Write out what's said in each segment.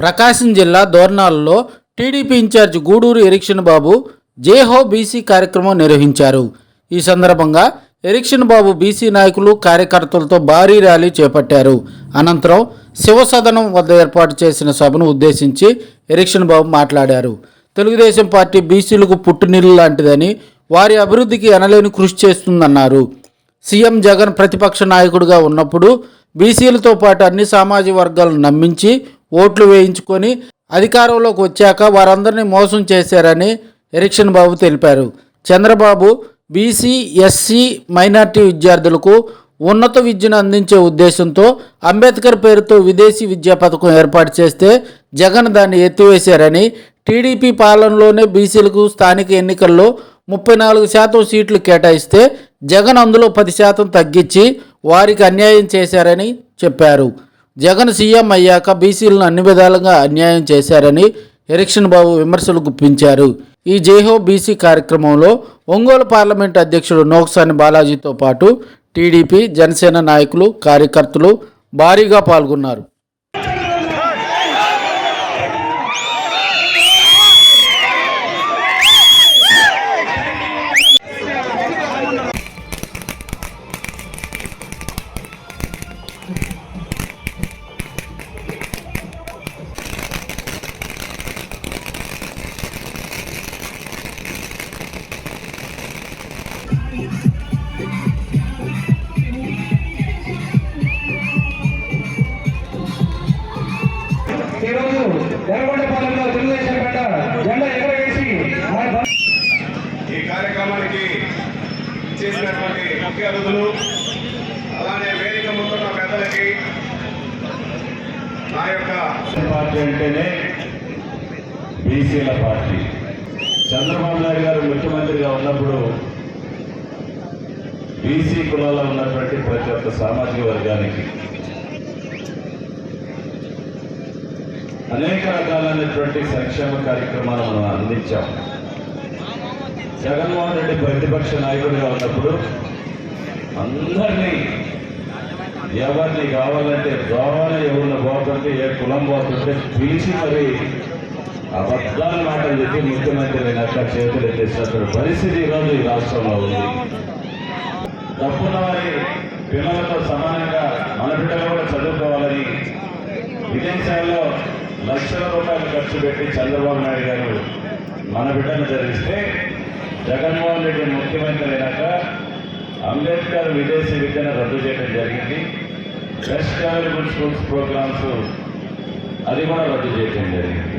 ప్రకాశం జిల్లా దోర్నాలలో TDP incharge Guduru Erikshan Babu జేహో BC కార్యక్రమం నిర్వహించారు. ఈ సందర్భంగా ఎరిక్షన్ బాబు బీసీ నాయకులు కార్యకర్తలతో భారీ ర్యాలీ చేపట్టారు. అనంతరం శివసదనం వద్ద ఏర్పాటు చేసిన సభను ఉద్దేశించి ఎరిక్షన్ బాబు మాట్లాడారు. తెలుగుదేశం పార్టీ బీసీలకు పుట్టునీళ్ళు లాంటిదని వారి అభివృద్ధికి ఎనలేని కృషి చేస్తుందన్నారు. సీఎం జగన్ ప్రతిపక్ష నాయకుడిగా ఉన్నప్పుడు బీసీలతో పాటు అన్ని సామాజిక వర్గాలను నమ్మించి ఓట్లు వేయించుకొని అధికారంలోకి వచ్చాక వారందరినీ మోసం చేశారని ఎరిక్షన్ బాబు తెలిపారు. చంద్రబాబు బీసీ ఎస్సీ మైనార్టీ విద్యార్థులకు ఉన్నత విద్యను అందించే ఉద్దేశంతో అంబేద్కర్ పేరుతో విదేశీ విద్యా పథకం ఏర్పాటు చేస్తే జగన్ దాన్ని ఎత్తివేశారని టీడీపీ పాలనలోనే బీసీలకు స్థానిక ఎన్నికల్లో ముప్పై నాలుగు శాతం సీట్లు కేటాయిస్తే జగన్ అందులో పది శాతం తగ్గించి వారికి అన్యాయం చేశారని చెప్పారు. జగన్ సీఎం అయ్యాక బీసీలను అన్ని విధాలుగా అన్యాయం చేశారని ఎరిక్షన్ బాబు విమర్శలు గుప్పించారు. ఈ జేహో బీసీ కార్యక్రమంలో ఒంగోలు పార్లమెంట్ అధ్యక్షుడు నోక్సాని బాలాజీతో పాటు టీడీపీ జనసేన నాయకులు కార్యకర్తలు భారీగా పాల్గొన్నారు. ఈరోజు ఎర్రగొండపాలెంలో తెలుగుదేశం గడ్డ జెండా ఎగరవేసి మన ఈ కార్యక్రమానికి చేసినటువంటి ముఖ్య అతిథులు అలానే వేదిక ముందున్న పెద్దలకి నా యొక్క పార్టీ అంటేనే బీసీల పార్టీ. చంద్రబాబు నాయుడు గారు ముఖ్యమంత్రిగా ఉన్నప్పుడు బీసీ కులాల్లో ఉన్నటువంటి ప్రతి ఒక్క సామాజిక వర్గానికి అనేక రకాలైనటువంటి సంక్షేమ కార్యక్రమాలు మనం అందించాం. జగన్మోహన్ రెడ్డి ప్రతిపక్ష నాయకుడిగా ఉన్నప్పుడు అందరినీ ఎవరిని కావాలంటే దోవన ఎవరిని పోతుంటే ఏ కులం పోతుంటే పిలిచి మరి అబద్ధాల మాటలు చెప్పి ముఖ్యమంత్రి అయినాక చేతులు ఎత్తేసినటువంటి పరిస్థితి ఈరోజు ఈ రాష్ట్రంలో ఉంది. డబ్బున్న వారి పిల్లలతో సమానంగా మన బిడ్డలు కూడా చదువుకోవాలని విదేశాల్లో లక్షల రూపాయలు ఖర్చు పెట్టి చంద్రబాబు నాయుడు గారు మన బిడ్డను చదివిస్తే జగన్మోహన్ రెడ్డి ముఖ్యమంత్రి అయినాక అంబేద్కర్ విదేశీ విద్యను రద్దు చేయడం జరిగింది. బెస్ట్ అవైలబుల్ స్కూల్స్ ప్రోగ్రామ్స్ అది కూడా రద్దు చేయడం జరిగింది.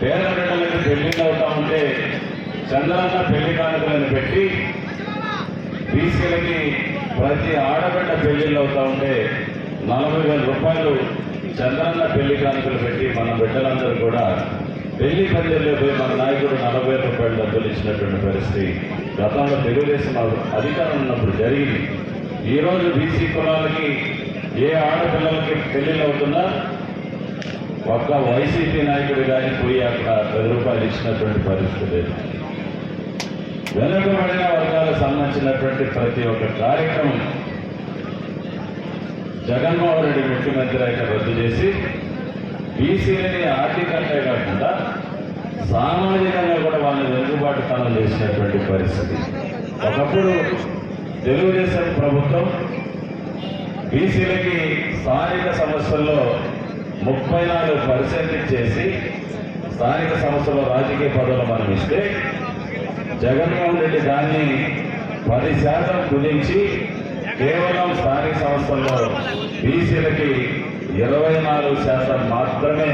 పేద బిడ్డలకు పెళ్ళి అవుతా ఉంటే చంద్రన్న పెళ్ళి కానుకలను పెట్టి బీసీలకి ప్రతి ఆడబిడ్డ పెళ్ళిళ్ళు అవుతా ఉంటే నలభై వేల రూపాయలు చంద్రన్న పెళ్ళి కానుకలు పెట్టి మన బిడ్డలందరూ కూడా పెళ్ళి పందిరిలో పోయి మన నాయకుడు నలభై వేల రూపాయలు డబ్బులు ఇచ్చినటువంటి పరిస్థితి గతంలో తెలుగుదేశం అధికారం ఉన్నప్పుడు జరిగింది. ఈరోజు బీసీ కులాలకి ఏ ఆడపిల్లలకి పెళ్ళిళ్ళు అవుతున్నా ఒక్క వైసీపీ నాయకుడు కానీ పోయి అక్కడ పది రూపాయలు ఇచ్చినటువంటి పరిస్థితి లేదు. వెనుకబడిన సంబంధించినటువంటి ప్రతి ఒక్క కార్యక్రమం జగన్మోహన్ రెడ్డి ముఖ్యమంత్రి అయితే రద్దు చేసి బీసీలని ఆర్థికంగా కాకుండా సామాజికంగా కూడా వాళ్ళని వెనుకబాటుతనం చేసినటువంటి పరిస్థితి. ఒకప్పుడు తెలుగుదేశం ప్రభుత్వం బీసీలకి స్థానిక సమస్యల్లో ముప్పై నాలుగు పర్సెంట్ చేసి స్థానిక సంస్థలో రాజకీయ పదవులు మనం ఇస్తే జగన్మోహన్ రెడ్డి దాన్ని పది శాతం కుదించి కేవలం స్థానిక సంస్థల్లో బీసీలకి ఇరవై నాలుగు శాతం మాత్రమే